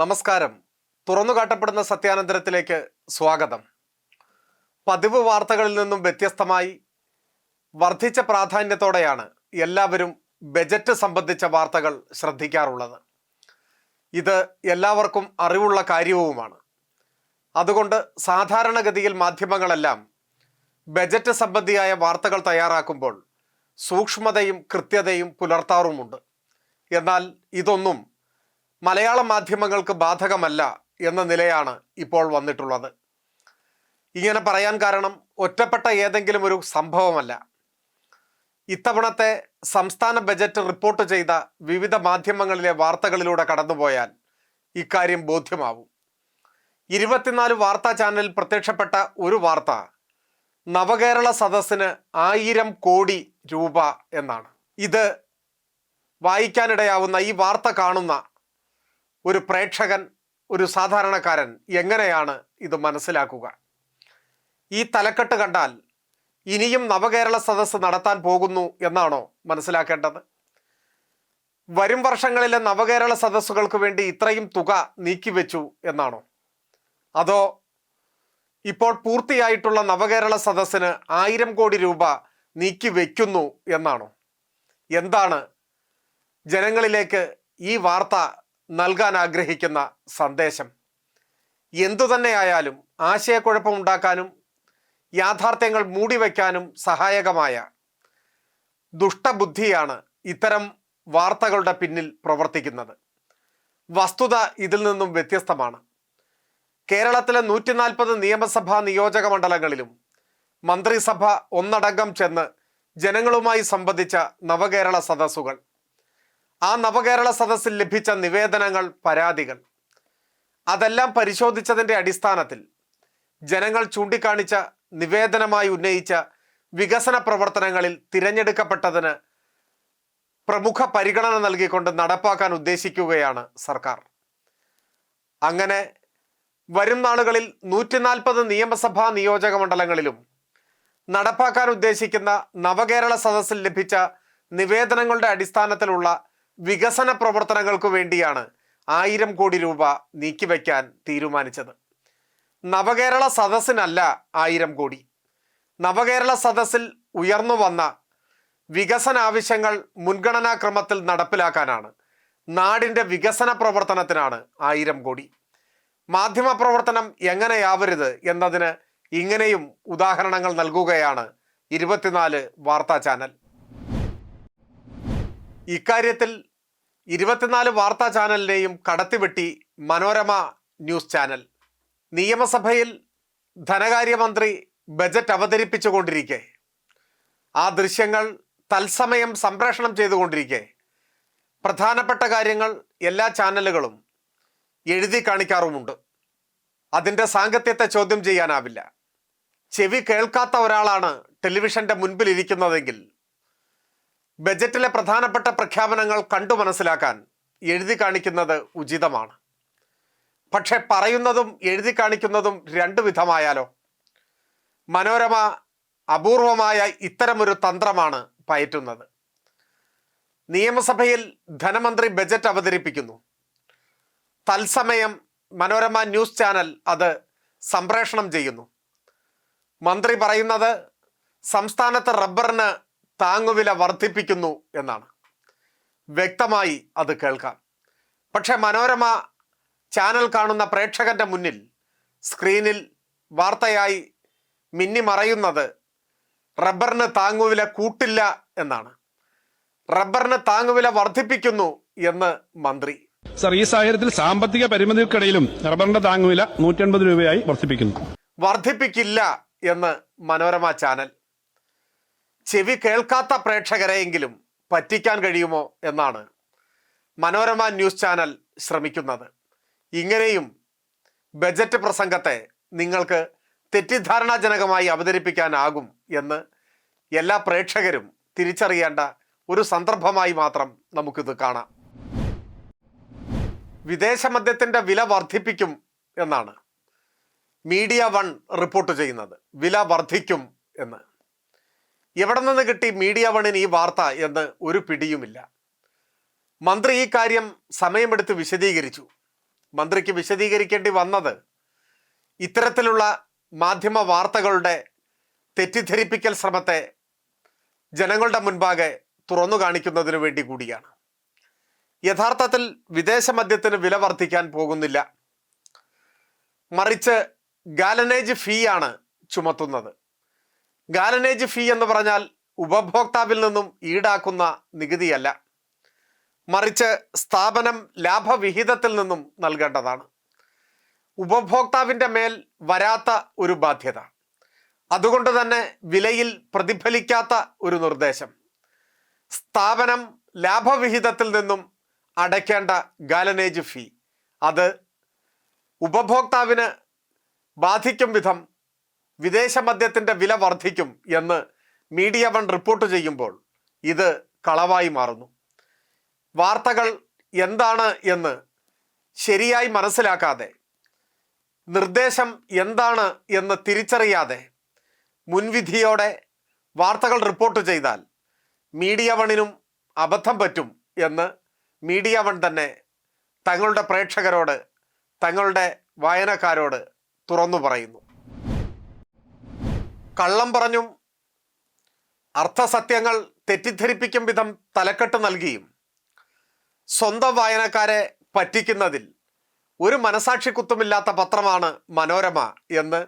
നമസ്കാരം. തുറന്നു കാട്ടപ്പെടുന്ന സത്യാനന്തരത്തിലേക്ക് സ്വാഗതം. പതിവ് വാർത്തകളിൽ നിന്നും വ്യത്യസ്തമായി വർദ്ധിച്ച പ്രാധാന്യത്തോടെയാണ് എല്ലാവരും ബജറ്റ് സംബന്ധിച്ച വാർത്തകൾ ശ്രദ്ധിക്കാറുള്ളത്. ഇത് എല്ലാവർക്കും അറിവുള്ള കാര്യവുമാണ്. അതുകൊണ്ട് സാധാരണഗതിയിൽ മാധ്യമങ്ങളെല്ലാം ബജറ്റ് സംബന്ധിയായ വാർത്തകൾ തയ്യാറാക്കുമ്പോൾ സൂക്ഷ്മതയും കൃത്യതയും പുലർത്താറുമുണ്ട്. എന്നാൽ ഇതൊന്നും മലയാള മാധ്യമങ്ങൾക്ക് ബാധകമല്ല എന്ന നിലയാണ് ഇപ്പോൾ വന്നിട്ടുള്ളത്. ഇങ്ങനെ പറയാൻ കാരണം ഒറ്റപ്പെട്ട ഏതെങ്കിലും ഒരു സംഭവമല്ല. ഇത്തവണത്തെ സംസ്ഥാന ബജറ്റ് റിപ്പോർട്ട് ചെയ്ത വിവിധ മാധ്യമങ്ങളിലെ വാർത്തകളിലൂടെ കടന്നുപോയാൽ ഇക്കാര്യം ബോധ്യമാവും. ഇരുപത്തിനാല് വാർത്താ ചാനലിൽ പ്രത്യക്ഷപ്പെട്ട ഒരു വാർത്ത നവകേരള സദസ്സിന് ആയിരം കോടി രൂപ എന്നാണ്. ഇത് വായിക്കാനിടയാവുന്ന ഈ വാർത്ത കാണുന്ന ഒരു പ്രേക്ഷകൻ ഒരു സാധാരണക്കാരൻ എങ്ങനെയാണ് ഇത് മനസ്സിലാക്കുക? ഈ തലക്കെട്ട് കണ്ടാൽ ഇനിയും നവകേരള സദസ്സ് നടത്താൻ പോകുന്നു എന്നാണോ മനസ്സിലാക്കേണ്ടത്? വരും വർഷങ്ങളിലെ നവകേരള സദസ്സുകൾക്ക് വേണ്ടി ഇത്രയും തുക നീക്കിവെച്ചു എന്നാണോ? അതോ ഇപ്പോൾ പൂർത്തിയായിട്ടുള്ള നവകേരള സദസ്സിന് ആയിരം കോടി രൂപ നീക്കി വയ്ക്കുന്നു എന്നാണോ? എന്താണ് ജനങ്ങളിലേക്ക് ഈ വാർത്ത നൽകാൻ ആഗ്രഹിക്കുന്ന സന്ദേശം. എന്തു തന്നെയായാലും ആശയക്കുഴപ്പമുണ്ടാക്കാനും യാഥാർത്ഥ്യങ്ങൾ മൂടിവെക്കാനും സഹായകമായ ദുഷ്ടബുദ്ധിയാണ് ഇത്തരം വാർത്തകളുടെ പിന്നിൽ പ്രവർത്തിക്കുന്നത്. വസ്തുത ഇതിൽ നിന്നും വ്യത്യസ്തമാണ്. കേരളത്തിലെ നൂറ്റി നാൽപ്പത് നിയമസഭാ നിയോജക മണ്ഡലങ്ങളിലും മന്ത്രിസഭ ഒന്നടങ്കം ചെന്ന് ജനങ്ങളുമായി സംബന്ധിച്ച നവകേരള സദസ്സുകൾ. ആ നവകേരള സദസ്സിൽ ലഭിച്ച നിവേദനങ്ങൾ പരാതികൾ. അതെല്ലാം പരിശോധിച്ചതിന്റെ അടിസ്ഥാനത്തിൽ ജനങ്ങൾ ചൂണ്ടിക്കാണിച്ച നിവേദനമായി ഉന്നയിച്ച വികസന പ്രവർത്തനങ്ങളിൽ തിരഞ്ഞെടുക്കപ്പെട്ടതിന് പ്രമുഖ പരിഗണന നൽകിക്കൊണ്ട് നടപ്പാക്കാൻ ഉദ്ദേശിക്കുകയാണ് സർക്കാർ. അങ്ങനെ വരും നാളുകളിൽ നൂറ്റി നാൽപ്പത് നിയമസഭാ നിയോജക മണ്ഡലങ്ങളിലും നടപ്പാക്കാൻ ഉദ്ദേശിക്കുന്ന നവകേരള സദസ്സിൽ ലഭിച്ച നിവേദനങ്ങളുടെ അടിസ്ഥാനത്തിലുള്ള വികസന പ്രവർത്തനങ്ങൾക്ക് വേണ്ടിയാണ് ആയിരം കോടി രൂപ നീക്കിവെക്കാൻ തീരുമാനിച്ചത്. നവകേരള സദസ്സിനല്ല ആയിരം കോടി. നവകേരള സദസ്സിൽ ഉയർന്നു വന്ന വികസന ആവശ്യങ്ങൾ മുൻഗണനാക്രമത്തിൽ നടപ്പിലാക്കാനാണ്. നാടിന്റെ വികസന പ്രവർത്തനത്തിനാണ് ആയിരം കോടി. മാധ്യമപ്രവർത്തനം എങ്ങനെയാവരുത് എന്നതിന് ഇങ്ങനെയും ഉദാഹരണങ്ങൾ നൽകുകയാണ് ഇരുപത്തിനാല് വാർത്താ ചാനൽ. ഇക്കാര്യത്തിൽ ഇരുപത്തിനാല് വാർത്താ ചാനലിനെയും കടത്തിവെട്ടി മനോരമ ന്യൂസ് ചാനൽ. നിയമസഭയിൽ ധനകാര്യമന്ത്രി ബജറ്റ് അവതരിപ്പിച്ചുകൊണ്ടിരിക്കെ. ആ ദൃശ്യങ്ങൾ തത്സമയം സംപ്രേഷണം ചെയ്തുകൊണ്ടിരിക്കെ. പ്രധാനപ്പെട്ട കാര്യങ്ങൾ എല്ലാ ചാനലുകളും എഴുതി കാണിക്കാറുമുണ്ട്. അതിന്റെ സാങ്കത്യത്തെ ചോദ്യം ചെയ്യാനാവില്ല. ചെവി കേൾക്കാത്ത ഒരാളാണ് ടെലിവിഷന്റെ മുൻപിൽ ഇരിക്കുന്നതെങ്കിൽ ബജറ്റിലെ പ്രധാനപ്പെട്ട പ്രഖ്യാപനങ്ങൾ കണ്ടു മനസ്സിലാക്കാൻ എഴുതി കാണിക്കുന്നത് ഉചിതമാണ്. പക്ഷെ പറയുന്നതും എഴുതി കാണിക്കുന്നതും രണ്ടു വിധമായാലോ? മനോരമ അപൂർവമായ ഇത്തരമൊരു തന്ത്രമാണ് പയറ്റുന്നത്. നിയമസഭയിൽ ധനമന്ത്രി ബജറ്റ് അവതരിപ്പിക്കുന്നു. തത്സമയം മനോരമ ന്യൂസ് ചാനൽ അത് സംപ്രേഷണം ചെയ്യുന്നു. മന്ത്രി പറയുന്നത് സംസ്ഥാനത്ത് റബ്ബറിന് താങ്ങുവില വർദ്ധിപ്പിക്കുന്നു എന്നാണ്. വ്യക്തമായി അത് കേൾക്കാം. പക്ഷെ മനോരമ ചാനൽ കാണുന്ന പ്രേക്ഷകന്റെ മുന്നിൽ സ്ക്രീനിൽ വാർത്തയായി മിന്നി മറയുന്നത് റബ്ബറിന് താങ്ങുവില കൂട്ടില്ല എന്നാണ്. റബ്ബറിന് താങ്ങുവില വർദ്ധിപ്പിക്കുന്നു എന്ന് മന്ത്രി. സർ ഈ സാഹചര്യത്തിൽ സാമ്പത്തിക പരിമിതിക്കിടയിലും റബ്ബറിന്റെ താങ്ങുവില നൂറ്റൻപത് രൂപയായി വർദ്ധിപ്പിക്കുന്നു. വർദ്ധിപ്പിക്കില്ല എന്ന് മനോരമ ചാനൽ ചെവി കേൾക്കാത്ത പ്രേക്ഷകരെയെങ്കിലും പറ്റിക്കാൻ കഴിയുമോ എന്നാണ് മനോരമ ന്യൂസ് ചാനൽ ശ്രമിക്കുന്നത്. ഇങ്ങനെയും ബജറ്റ് പ്രസംഗത്തെ നിങ്ങൾക്ക് തെറ്റിദ്ധാരണാജനകമായി അവതരിപ്പിക്കാനാകും എന്ന് എല്ലാ പ്രേക്ഷകരും തിരിച്ചറിയേണ്ട ഒരു സന്ദർഭമായി മാത്രം നമുക്കിത് കാണാം. വിദേശ മദ്യത്തിന്റെ വില വർദ്ധിപ്പിക്കും എന്നാണ് മീഡിയ വൺ റിപ്പോർട്ട് ചെയ്യുന്നത്. വില വർദ്ധിക്കും എന്ന്. എവിടെ നിന്ന് കിട്ടി മീഡിയ വണ്ണിന് ഈ വാർത്ത എന്ന് ഒരു പിടിയുമില്ല. മന്ത്രി ഈ കാര്യം സമയമെടുത്ത് വിശദീകരിച്ചു. മന്ത്രിക്ക് വിശദീകരിക്കേണ്ടി വന്നത് ഇത്തരത്തിലുള്ള മാധ്യമ വാർത്തകളുടെ തെറ്റിദ്ധരിപ്പിക്കൽ ശ്രമത്തെ ജനങ്ങളുടെ മുൻപാകെ തുറന്നു കാണിക്കുന്നതിനു വേണ്ടി കൂടിയാണ്. യഥാർത്ഥത്തിൽ വിദേശ മദ്യത്തിന് വില വർദ്ധിക്കാൻ പോകുന്നില്ല. മറിച്ച് ഗാലനേജ് ഫീ ആണ് ചുമത്തുന്നത്. ഗാലനേജ് ഫീ എന്ന് പറഞ്ഞാൽ ഉപഭോക്താവിൽ നിന്നും ഈടാക്കുന്ന നികുതിയല്ല. മറിച്ച് സ്ഥാപനം ലാഭവിഹിതത്തിൽ നിന്നും നൽകേണ്ടതാണ്. ഉപഭോക്താവിന്റെ മേൽ വരാത്ത ഒരു ബാധ്യത. അതുകൊണ്ട് തന്നെ വിലയിൽ പ്രതിഫലിക്കാത്ത ഒരു നിർദ്ദേശം. സ്ഥാപനം ലാഭവിഹിതത്തിൽ നിന്നും അടയ്ക്കേണ്ട ഗാലനേജ് ഫീ. അത് ഉപഭോക്താവിന് ബാധിക്കും വിധം വിദേശ മദ്യത്തിന്റെ വില വർദ്ധിക്കും എന്ന് മീഡിയ വൺ റിപ്പോർട്ട് ചെയ്യുമ്പോൾ ഇത് കളവായി മാറുന്നു. വാർത്തകൾ എന്താണ് എന്ന് ശരിയായി മനസ്സിലാക്കാതെ നിർദ്ദേശം എന്താണ് എന്ന് തിരിച്ചറിയാതെ മുൻവിധിയോടെ വാർത്തകൾ റിപ്പോർട്ട് ചെയ്താൽ മീഡിയ വണിനും അബദ്ധം പറ്റും എന്ന് മീഡിയ വൺ തന്നെ തങ്ങളുടെ പ്രേക്ഷകരോട് തങ്ങളുടെ വായനക്കാരോട് തുറന്നു പറയുന്നു. കള്ളം പറഞ്ഞും അർത്ഥസത്യങ്ങൾ തെറ്റിദ്ധരിപ്പിക്കും വിധം തലക്കെട്ട് നൽകിയും സ്വന്തം വായനക്കാരെ പറ്റിക്കുന്നതിൽ ഒരു മനസാക്ഷി കുത്തുമില്ലാത്ത പത്രമാണ് മനോരമ എന്ന്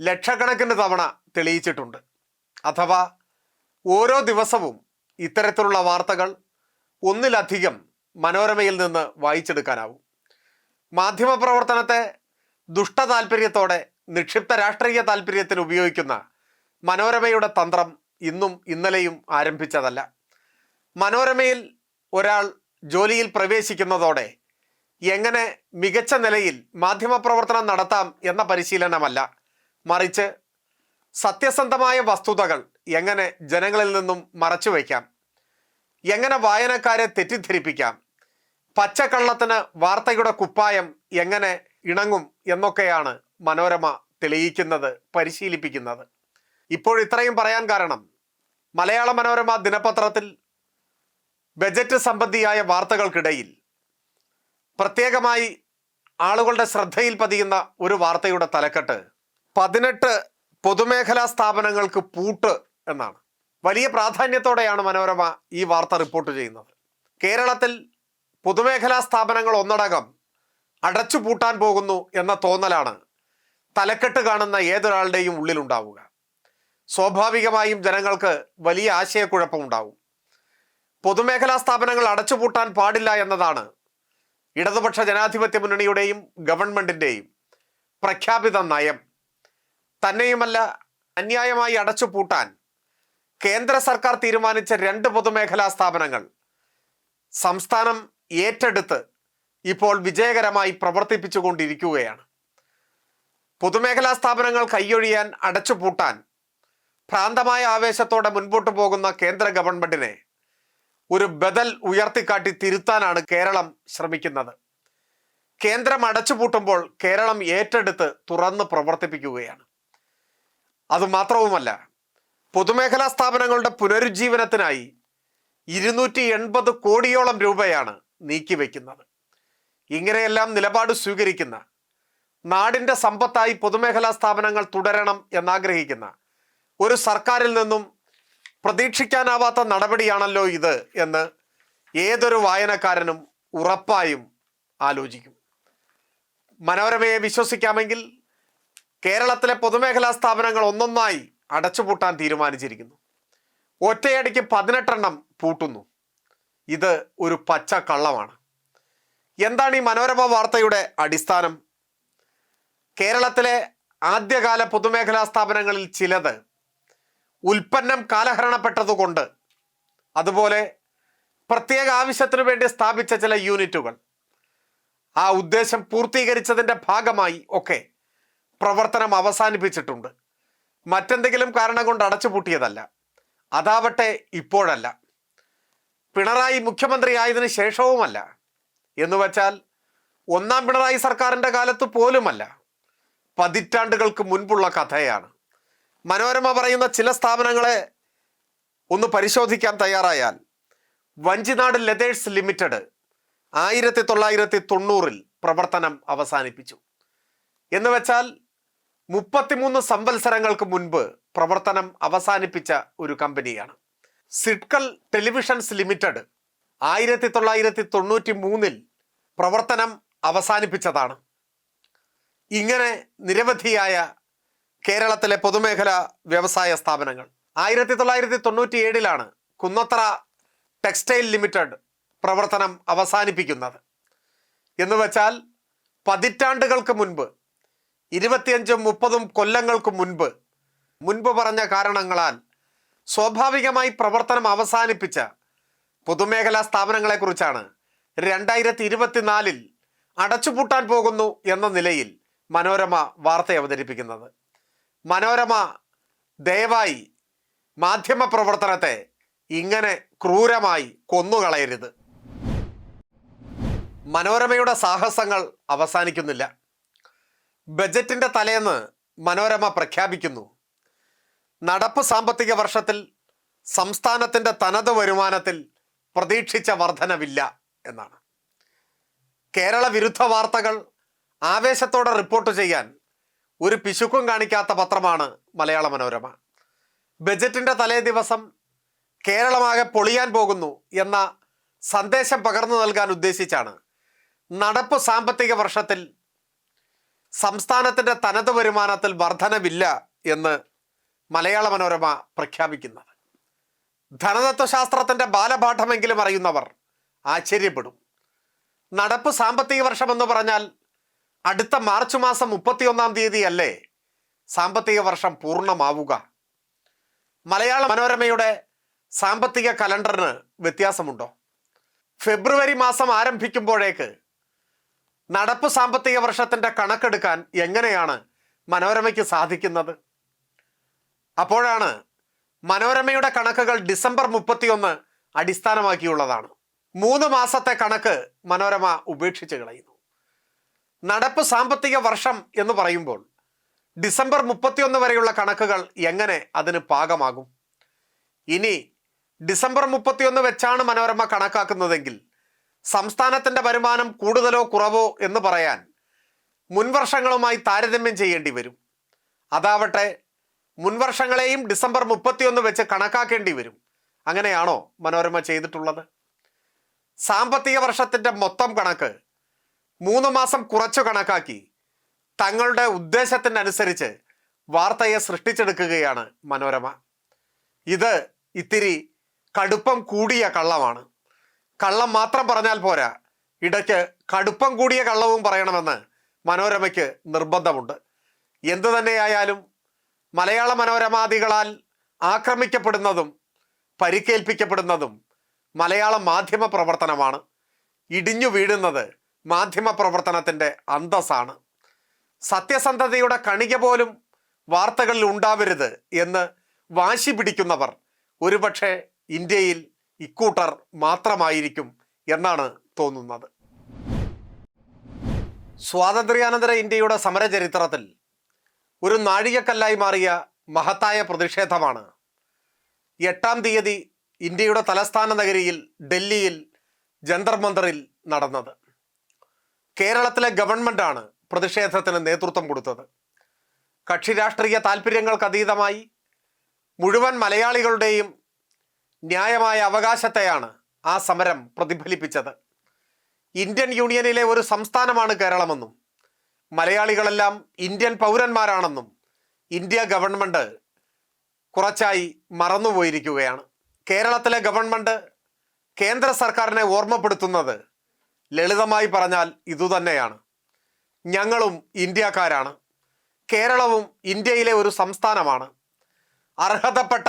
ലക്ഷക്കണക്കിന് തവണ തെളിയിച്ചിട്ടുണ്ട്. അഥവാ ഓരോ ദിവസവും ഇത്തരത്തിലുള്ള വാർത്തകൾ ഒന്നിലധികം മനോരമയിൽ നിന്ന് വായിച്ചെടുക്കാനാവും. മാധ്യമപ്രവർത്തനത്തെ ദുഷ്ടതാൽപര്യത്തോടെ നിക്ഷിപ്ത രാഷ്ട്രീയ താല്പര്യത്തിന് ഉപയോഗിക്കുന്ന മനോരമയുടെ തന്ത്രം ഇന്നും ഇന്നലെയും ആരംഭിച്ചതല്ല. മനോരമയിൽ ഒരാൾ ജോലിയിൽ പ്രവേശിക്കുന്നതോടെ എങ്ങനെ മികച്ച നിലയിൽ മാധ്യമപ്രവർത്തനം നടത്താം എന്ന പരിശീലനമല്ല മറിച്ച് സത്യസന്ധമായ വസ്തുതകൾ എങ്ങനെ ജനങ്ങളിൽ നിന്നും മറച്ചു മറച്ചുവെക്കാം എങ്ങനെ വായനക്കാരെ തെറ്റിദ്ധരിപ്പിക്കാം പച്ചക്കള്ളത്തിന് വാർത്തയുടെ കുപ്പായം എങ്ങനെ ഇണങ്ങും എന്നൊക്കെയാണ് മനോരമ തെളിയിക്കുന്നത് പരിശീലിപ്പിക്കുന്നത്. ഇപ്പോൾ ഇത്രയും പറയാൻ കാരണം മലയാള മനോരമ ദിനപത്രത്തിൽ ബജറ്റ് സംബന്ധിയായ വാർത്തകൾക്കിടയിൽ പ്രത്യേകമായി ആളുകളുടെ ശ്രദ്ധയിൽ പതിയുന്ന ഒരു വാർത്തയുടെ തലക്കെട്ട് പതിനെട്ട് പൊതുമേഖലാ സ്ഥാപനങ്ങൾക്ക് പൂട്ട് എന്നാണ്. വലിയ പ്രാധാന്യത്തോടെയാണ് മനോരമ ഈ വാർത്ത റിപ്പോർട്ട് ചെയ്യുന്നത്. കേരളത്തിൽ പൊതുമേഖലാ സ്ഥാപനങ്ങൾ ഒന്നടങ്കം അടച്ചുപൂട്ടാൻ പോകുന്നു എന്ന തോന്നലാണ് തലക്കെട്ട് കാണുന്ന ഏതൊരാളുടെയും ഉള്ളിലുണ്ടാവുക. സ്വാഭാവികമായും ജനങ്ങൾക്ക് വലിയ ആശയക്കുഴപ്പമുണ്ടാവും. പൊതുമേഖലാ സ്ഥാപനങ്ങൾ അടച്ചുപൂട്ടാൻ പാടില്ല എന്നതാണ് ഇടതുപക്ഷ ജനാധിപത്യ മുന്നണിയുടെയും ഗവൺമെന്റിന്റെയും പ്രഖ്യാപിത നയം. തന്നെയുമല്ല അന്യായമായി അടച്ചുപൂട്ടാൻ കേന്ദ്ര സർക്കാർ തീരുമാനിച്ച രണ്ട് പൊതുമേഖലാ സ്ഥാപനങ്ങൾ സംസ്ഥാനം ഏറ്റെടുത്ത് ഇപ്പോൾ വിജയകരമായി പ്രവർത്തിപ്പിച്ചുകൊണ്ടിരിക്കുകയാണ്. പൊതുമേഖലാ സ്ഥാപനങ്ങൾ കൈയൊഴിയാൻ അടച്ചുപൂട്ടാൻ ഭ്രാന്തമായ ആവേശത്തോടെ മുൻപോട്ട് പോകുന്ന കേന്ദ്ര ഗവൺമെന്റിനെ ഒരു ബദൽ ഉയർത്തിക്കാട്ടി തിരുത്താനാണ് കേരളം ശ്രമിക്കുന്നത്. കേന്ദ്രം അടച്ചുപൂട്ടുമ്പോൾ കേരളം ഏറ്റെടുത്ത് തുറന്ന് പ്രവർത്തിപ്പിക്കുകയാണ്. അതുമാത്രവുമല്ല പൊതുമേഖലാ സ്ഥാപനങ്ങളുടെ പുനരുജ്ജീവനത്തിനായി ഇരുന്നൂറ്റി എൺപത് കോടിയോളം രൂപയാണ് നീക്കിവെക്കുന്നത്. ഇങ്ങനെയെല്ലാം നിലപാട് സ്വീകരിക്കുന്ന നാടിന്റെ സമ്പത്തായി പൊതുമേഖലാ സ്ഥാപനങ്ങൾ തുടരണം എന്നാഗ്രഹിക്കുന്ന ഒരു സർക്കാരിൽ നിന്നും പ്രതീക്ഷിക്കാനാവാത്ത നടപടിയാണല്ലോ ഇത് എന്ന് ഏതൊരു വായനക്കാരനും ഉറപ്പായും ആലോചിക്കും. മനോരമയെ വിശ്വസിക്കാമെങ്കിൽ കേരളത്തിലെ പൊതുമേഖലാ സ്ഥാപനങ്ങൾ ഒന്നൊന്നായി അടച്ചുപൂട്ടാൻ തീരുമാനിച്ചിരിക്കുന്നു. ഒറ്റയടിക്ക് പതിനെട്ടെണ്ണം പൂട്ടുന്നു. ഇത് ഒരു പച്ച കള്ളമാണ് എന്താണ് ഈ മനോരമ വാർത്തയുടെ അടിസ്ഥാനം? കേരളത്തിലെ ആദ്യകാല പൊതുമേഖലാ സ്ഥാപനങ്ങളിൽ ചിലത് ഉൽപ്പന്നം കാലഹരണപ്പെട്ടതുകൊണ്ട് അതുപോലെ പ്രത്യേക ആവശ്യത്തിനു വേണ്ടി സ്ഥാപിച്ച ചില യൂണിറ്റുകൾ. ആ ഉദ്ദേശം പൂർത്തീകരിച്ചതിന്റെ ഭാഗമായി ഒക്കെ പ്രവർത്തനം അവസാനിപ്പിച്ചിട്ടുണ്ട്. മറ്റെന്തെങ്കിലും കാരണം കൊണ്ട് അടച്ചുപൂട്ടിയതല്ല. അതാവട്ടെ ഇപ്പോഴല്ല. പിണറായി മുഖ്യമന്ത്രി ആയതിനു ശേഷവുമല്ല. എന്ന് വച്ചാൽ ഒന്നാം പിണറായി സർക്കാരിന്റെ കാലത്ത് പോലുമല്ല. പതിറ്റാണ്ടുകൾക്ക് മുൻപുള്ള കഥയാണ്. മനോരമ പറയുന്ന ചില സ്ഥാപനങ്ങളെ ഒന്ന് പരിശോധിക്കാൻ തയ്യാറായാൽ വഞ്ചിനാട് ലെതേഴ്സ് ലിമിറ്റഡ് ആയിരത്തി തൊള്ളായിരത്തി തൊണ്ണൂറിൽ പ്രവർത്തനം അവസാനിപ്പിച്ചു. എന്ന് വെച്ചാൽ മുപ്പത്തിമൂന്ന് സംവത്സരങ്ങൾക്ക് മുൻപ് പ്രവർത്തനം അവസാനിപ്പിച്ച ഒരു കമ്പനിയാണ്. സിഡ്കൽ ടെലിവിഷൻസ് ലിമിറ്റഡ് ആയിരത്തി തൊള്ളായിരത്തി തൊണ്ണൂറ്റി മൂന്നിൽ പ്രവർത്തനം അവസാനിപ്പിച്ചതാണ്. ഇങ്ങനെ നിരവധിയായ കേരളത്തിലെ പൊതുമേഖല വ്യവസായ സ്ഥാപനങ്ങൾ. ആയിരത്തി തൊള്ളായിരത്തി തൊണ്ണൂറ്റി ഏഴിലാണ് കുന്നത്ര ടെക്സ്റ്റൈൽ ലിമിറ്റഡ് പ്രവർത്തനം അവസാനിപ്പിക്കുന്നത്. എന്ന് വെച്ചാൽ പതിറ്റാണ്ടുകൾക്ക് മുൻപ് ഇരുപത്തിയഞ്ചും മുപ്പതും കൊല്ലങ്ങൾക്ക് മുൻപ് മുൻപ് പറഞ്ഞ കാരണങ്ങളാൽ സ്വാഭാവികമായി പ്രവർത്തനം അവസാനിപ്പിച്ച പൊതുമേഖലാ സ്ഥാപനങ്ങളെക്കുറിച്ചാണ് രണ്ടായിരത്തി ഇരുപത്തിനാലിൽ അടച്ചുപൂട്ടാൻ പോകുന്നു എന്ന നിലയിൽ മനോരമ വാർത്ത അവതരിപ്പിക്കുന്നത്. മനോരമ ദയവായി മാധ്യമ പ്രവർത്തനത്തെ ഇങ്ങനെ ക്രൂരമായി കൊന്നുകളയരുത്. മനോരമയുടെ സാഹസങ്ങൾ അവസാനിക്കുന്നില്ല. ബജറ്റിന്റെ തലേന്ന് മനോരമ പ്രഖ്യാപിക്കുന്നു. നടപ്പ് സാമ്പത്തിക വർഷത്തിൽ സംസ്ഥാനത്തിന്റെ തനത് വരുമാനത്തിൽ പ്രതീക്ഷിച്ച വർധനവില്ല എന്നാണ്. കേരള വിരുദ്ധ വാർത്തകൾ ആവേശത്തോടെ റിപ്പോർട്ട് ചെയ്യാൻ ഒരു പിശുക്കും കാണിക്കാത്ത പത്രമാണ് മലയാള മനോരമ. ബജറ്റിന്റെ തലേ ദിവസം കേരളമാകെ പൊളിയാൻ പോകുന്നു എന്ന സന്ദേശം പകർന്നു നൽകാൻ ഉദ്ദേശിച്ചാണ്. നടപ്പ് സാമ്പത്തിക വർഷത്തിൽ സംസ്ഥാനത്തിന്റെ തനത് വരുമാനത്തിൽ വർധനവില്ല എന്ന് മലയാള മനോരമ പ്രഖ്യാപിക്കുന്നത്. ധനതത്വശാസ്ത്രത്തിന്റെ ബാലപാഠമെങ്കിലും അറിയുന്നവർ ആശ്ചര്യപ്പെടും. നടപ്പ് സാമ്പത്തിക വർഷമെന്ന് പറഞ്ഞാൽ അടുത്ത മാർച്ച് മാസം മുപ്പത്തിയൊന്നാം തീയതിയല്ലേ? സാമ്പത്തിക വർഷം പൂർണമാവുക. മലയാള മനോരമയുടെ സാമ്പത്തിക കലണ്ടറിന് വ്യത്യാസമുണ്ടോ? ഫെബ്രുവരി മാസം ആരംഭിക്കുമ്പോഴേക്ക് നടപ്പ് സാമ്പത്തിക വർഷത്തിന്റെ കണക്കെടുക്കാൻ എങ്ങനെയാണ് മനോരമയ്ക്ക് സാധിക്കുന്നത്? അപ്പോഴാണ് മനോരമയുടെ കണക്കുകൾ ഡിസംബർ മുപ്പത്തിയൊന്ന് അടിസ്ഥാനമാക്കിയുള്ളതാണ്. മൂന്ന് മാസത്തെ കണക്ക് മനോരമ ഉപേക്ഷിച്ച് കളയുന്നു. നടപ്പ് സാമ്പത്തിക വർഷം എന്ന് പറയുമ്പോൾ ഡിസംബർ മുപ്പത്തിയൊന്ന് വരെയുള്ള കണക്കുകൾ എങ്ങനെ അതിന് പാകമാകും? ഇനി ഡിസംബർ മുപ്പത്തിയൊന്ന് വെച്ചാണ് മനോരമ കണക്കാക്കുന്നതെങ്കിൽ സംസ്ഥാനത്തിന്റെ വരുമാനം കൂടുതലോ കുറവോ എന്ന് പറയാൻ മുൻവർഷങ്ങളുമായി താരതമ്യം ചെയ്യേണ്ടി വരും. അതാവട്ടെ മുൻവർഷങ്ങളെയും ഡിസംബർ മുപ്പത്തിയൊന്ന് വെച്ച് കണക്കാക്കേണ്ടി വരും. അങ്ങനെയാണോ മനോരമ ചെയ്തിട്ടുള്ളത്? സാമ്പത്തിക വർഷത്തിന്റെ മൊത്തം കണക്ക് മൂന്ന് മാസം കുറച്ചു കണക്കാക്കി. തങ്ങളുടെ ഉദ്ദേശത്തിനനുസരിച്ച് വാർത്തയെ സൃഷ്ടിച്ചെടുക്കുകയാണ് മനോരമ. ഇത് ഇത്തിരി കടുപ്പം കൂടിയ കള്ളമാണ്. കള്ളം മാത്രം പറഞ്ഞാൽ പോരാ. ഇടയ്ക്ക് കടുപ്പം കൂടിയ കള്ളവും പറയണമെന്ന് മനോരമയ്ക്ക് നിർബന്ധമുണ്ട്. എന്തു തന്നെയായാലും മലയാള മനോരമാദികളാൽ ആക്രമിക്കപ്പെടുന്നതും പരിക്കേൽപ്പിക്കപ്പെടുന്നതും മലയാള മാധ്യമ പ്രവർത്തനമാണ്. ഇടിഞ്ഞു വീഴുന്നത് മാധ്യമ പ്രവർത്തനത്തിന്റെ അന്തസ്സാണ്. സത്യസന്ധതയുടെ കണിക പോലും വാർത്തകളിൽ ഉണ്ടാവരുത് എന്ന് വാശി പിടിക്കുന്നവർ ഒരുപക്ഷെ ഇന്ത്യയിൽ ഇക്കൂട്ടർ മാത്രമായിരിക്കും എന്നാണ് തോന്നുന്നത്. സ്വാതന്ത്ര്യാനന്തര ഇന്ത്യയുടെ സമരചരിത്രത്തിൽ ഒരു നാഴികക്കല്ലായി മാറിയ മഹത്തായ പ്രതിഷേധമാണ്. എട്ടാം തീയതി ഇന്ത്യയുടെ തലസ്ഥാന നഗരിയിൽ ഡൽഹിയിൽ ജന്തർ മന്ദറിൽ നടന്നത്. കേരളത്തിലെ ഗവൺമെന്റാണ് പ്രതിഷേധത്തിന് നേതൃത്വം കൊടുത്തത്. കക്ഷി രാഷ്ട്രീയ താല്പര്യങ്ങൾക്ക് അതീതമായി മുഴുവൻ മലയാളികളുടെയും ന്യായമായ അവകാശത്തെയാണ് ആ സമരം പ്രതിഫലിപ്പിച്ചത്. ഇന്ത്യൻ യൂണിയനിലെ ഒരു സംസ്ഥാനമാണ് കേരളമെന്നും മലയാളികളെല്ലാം ഇന്ത്യൻ പൗരന്മാരാണെന്നും ഇന്ത്യ ഗവൺമെന്റ് കുറച്ചായി മറന്നുപോയിരിക്കുകയാണ്. കേരളത്തിലെ ഗവൺമെന്റ് കേന്ദ്ര സർക്കാരിനെ ഓർമ്മപ്പെടുത്തുന്നത് ലളിതമായി പറഞ്ഞാൽ ഇതുതന്നെയാണ് ഞങ്ങളും ഇന്ത്യക്കാരാണ്. കേരളവും ഇന്ത്യയിലെ ഒരു സംസ്ഥാനമാണ്. അർഹതപ്പെട്ട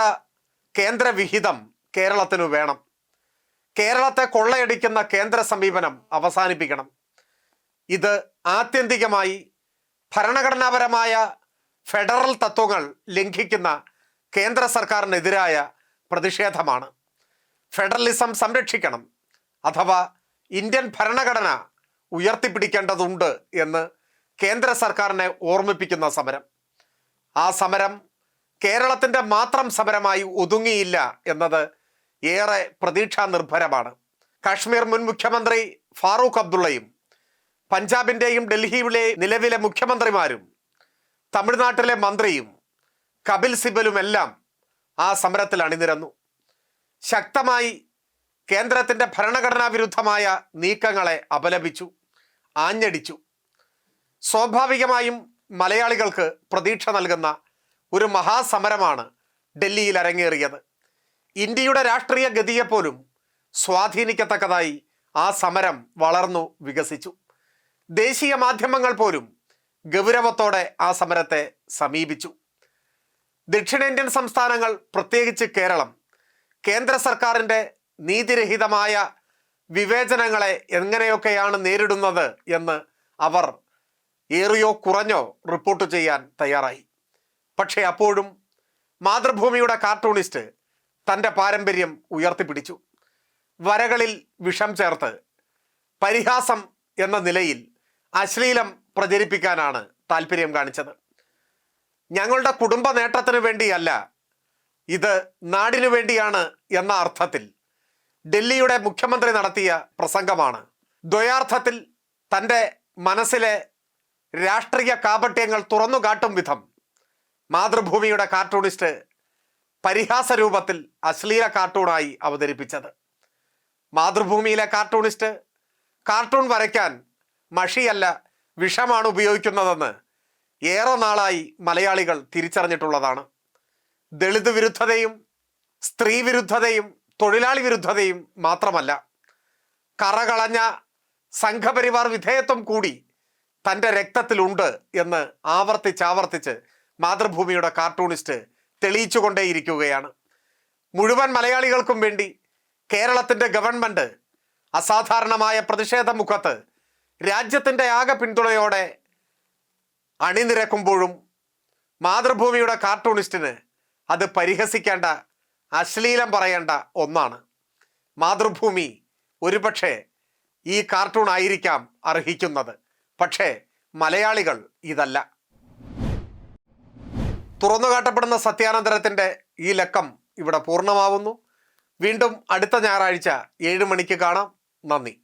കേന്ദ്രവിഹിതം കേരളത്തിനു വേണം. കേരളത്തെ കൊള്ളയടിക്കുന്ന കേന്ദ്ര സമീപനം അവസാനിപ്പിക്കണം. ഇത് ആത്യന്തികമായി ഭരണഘടനാപരമായ ഫെഡറൽ തത്വങ്ങൾ ലംഘിക്കുന്ന കേന്ദ്ര സർക്കാരിനെതിരായ പ്രതിഷേധമാണ്. ഫെഡറലിസം സംരക്ഷിക്കണം. അഥവാ ഇന്ത്യൻ ഭരണഘടന ഉയർത്തിപ്പിടിക്കേണ്ടതുണ്ട് എന്ന് കേന്ദ്ര സർക്കാരിനെ ഓർമ്മിപ്പിക്കുന്ന സമരം. ആ സമരം കേരളത്തിന്റെ മാത്രം സമരമായി ഒതുങ്ങിയില്ല എന്നത് ഏറെ പ്രതീക്ഷാ നിർഭരമാണ് കാശ്മീർ മുൻ മുഖ്യമന്ത്രി ഫാറൂഖ് അബ്ദുള്ളയും പഞ്ചാബിന്റെയും ഡൽഹിയിലെ നിലവിലെ മുഖ്യമന്ത്രിമാരും തമിഴ്നാട്ടിലെ മന്ത്രിയും കപിൽ സിബലുമെല്ലാം ആ സമരത്തിൽ അണിനിരന്നു. ശക്തമായി കേന്ദ്രത്തിന്റെ ഭരണഘടനാ വിരുദ്ധമായ നീക്കങ്ങളെ അപലപിച്ചു ആഞ്ഞടിച്ചു. സ്വാഭാവികമായും മലയാളികൾക്ക് പ്രതീക്ഷ നൽകുന്ന ഒരു മഹാസമരമാണ് ഡൽഹിയിൽ അരങ്ങേറിയത്. ഇന്ത്യയുടെ രാഷ്ട്രീയ ഗതിയെപ്പോലും സ്വാധീനിക്കത്തക്കതായി ആ സമരം വളർന്നു വികസിച്ചു. ദേശീയ മാധ്യമങ്ങൾ പോലും ഗൗരവത്തോടെ ആ സമരത്തെ സമീപിച്ചു. ദക്ഷിണേന്ത്യൻ സംസ്ഥാനങ്ങൾ പ്രത്യേകിച്ച് കേരളം കേന്ദ്ര സർക്കാരിന്റെ നീതിരഹിതമായ വിവേചനങ്ങളെ എങ്ങനെയൊക്കെയാണ് നേരിടുന്നത് എന്ന് അവർ ഏറിയോ കുറഞ്ഞോ റിപ്പോർട്ട് ചെയ്യാൻ തയ്യാറായി. പക്ഷേ അപ്പോഴും മാതൃഭൂമിയുടെ കാർട്ടൂണിസ്റ്റ് തന്റെ പാരമ്പര്യം ഉയർത്തിപ്പിടിച്ചു. വരകളിൽ വിഷം ചേർത്ത് പരിഹാസം എന്ന നിലയിൽ അശ്ലീലം പ്രചരിപ്പിക്കാനാണ് താല്പര്യം കാണിച്ചത്. ഞങ്ങളുടെ കുടുംബ നേട്ടത്തിന് വേണ്ടിയല്ല ഇത് നാടിനു വേണ്ടിയാണ് എന്ന അർത്ഥത്തിൽ ഡൽഹിയുടെ മുഖ്യമന്ത്രി നടത്തിയ പ്രസംഗമാണ്. ദ്വയാർത്ഥത്തിൽ തന്റെ മനസ്സിലെ രാഷ്ട്രീയ കാപട്യങ്ങൾ തുറന്നു കാട്ടും വിധം മാതൃഭൂമിയുടെ കാർട്ടൂണിസ്റ്റ് പരിഹാസ രൂപത്തിൽ അശ്ലീല കാർട്ടൂണായി അവതരിപ്പിച്ചത്. മാതൃഭൂമിയിലെ കാർട്ടൂണിസ്റ്റ് കാർട്ടൂൺ വരയ്ക്കാൻ മഷിയല്ല വിഷമാണ് ഉപയോഗിക്കുന്നതെന്ന് ഏറെ നാളായി മലയാളികൾ തിരിച്ചറിഞ്ഞിട്ടുള്ളതാണ്. ദളിത് വിരുദ്ധതയും സ്ത്രീ വിരുദ്ധതയും തൊഴിലാളി വിരുദ്ധതയും മാത്രമല്ല കറകളഞ്ഞ സംഘപരിവാർ വിധേയത്വം കൂടി തന്റെ രക്തത്തിലുണ്ട് എന്ന് ആവർത്തിച്ചാവർത്തിച്ച് മാതൃഭൂമിയുടെ കാർട്ടൂണിസ്റ്റ് തെളിയിച്ചുകൊണ്ടേയിരിക്കുകയാണ്. മുഴുവൻ മലയാളികൾക്കും വേണ്ടി കേരളത്തിന്റെ ഗവൺമെന്റ് അസാധാരണമായ പ്രതിഷേധ മുഖത്ത് രാജ്യത്തിന്റെ ആകെ പിന്തുണയോടെ അണിനിരക്കുമ്പോഴും മാതൃഭൂമിയുടെ കാർട്ടൂണിസ്റ്റിന് അത് പരിഹസിക്കേണ്ട അശ്ലീലം പറയേണ്ട ഒന്നാണ്. മാതൃഭൂമി ഒരുപക്ഷെ ഈ കാർട്ടൂൺ ആയിരിക്കാം അർഹിക്കുന്നത്. പക്ഷേ മലയാളികൾ ഇതല്ല. തുറന്നു തുറന്നുകാട്ടപ്പെടുന്ന സത്യാനന്തരത്തിന്റെ ഈ ലക്കം ഇവിടെ പൂർണമാവുന്നു. വീണ്ടും അടുത്ത ഞായറാഴ്ച ഏഴ് മണിക്ക് കാണാം. നന്ദി.